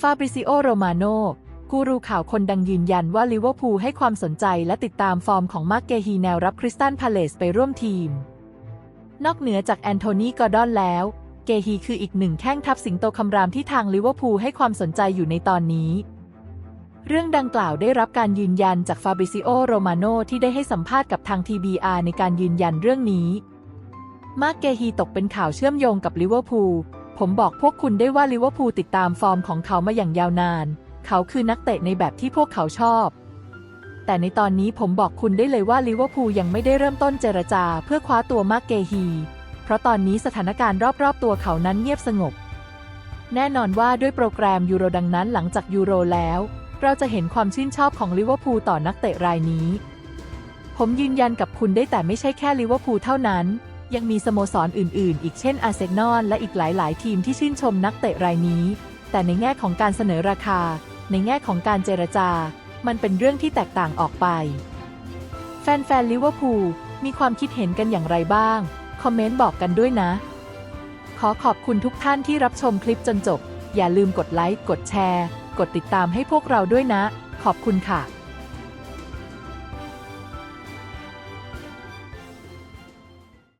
ฟาบริซิโอ โรมาโนกูรูข่าวคนดังยืนยันว่าลิเวอร์พูลให้ความสนใจและติดตามฟอร์มของมาร์กเกฮีแนวรับคริสตันพาเลสไปร่วมทีม นอกเหนือจากแอนโทนีกอร์ดอนแล้ว เกฮีคืออีกหนึ่งแข้งทัพสิงโตคำรามที่ทางลิเวอร์พูลให้ความสนใจอยู่ในตอนนี้ เรื่องดังกล่าวได้รับการยืนยันจากฟาบริซิโอ โรมาโนที่ได้ให้สัมภาษณ์กับทาง TBR ในการยืนยันเรื่องนี้ มาร์กเกฮีตกเป็นข่าวเชื่อมโยงกับลิเวอร์พูล ผมบอกพวกคุณได้ว่าลิเวอร์พูลติดตามฟอร์มของเขามาอย่างยาวนาน เขาคือนักเตะในแบบที่พวกเขาชอบ แต่ในตอนนี้ผมบอกคุณได้เลยว่าลิเวอร์พูลยังไม่ได้เริ่มต้นเจรจาเพื่อคว้าตัวมาร์กเกฮี เพราะตอนนี้สถานการณ์รอบๆ ตัวเขานั้นเงียบสงบ แน่นอนว่าด้วยโปรแกรมยูโรดังนั้นหลังจากยูโรแล้ว เราจะเห็นความชื่นชอบของลิเวอร์พูลต่อนักเตะรายนี้ ผมยืนยันกับคุณได้แต่ไม่ใช่แค่ลิเวอร์พูลเท่านั้น ยังมีสโมสรอื่น ๆ อีกเช่นอาร์เซนอลและอีกหลาย ๆ ทีมที่ชื่นชมนักเตะรายนี้ แต่ในแง่ของการเสนอราคา ในแง่ของการเจรจา มันเป็นเรื่องที่แตกต่างออกไป แฟน ๆ ลิเวอร์พูลมีความคิดเห็นกันอย่างไรบ้าง คอมเมนต์บอกกันด้วยนะ ขอขอบคุณทุกท่านที่รับชมคลิปจนจบ อย่าลืมกดไลค์ กดแชร์ กดติดตามให้พวกเราด้วยนะ ขอบคุณค่ะ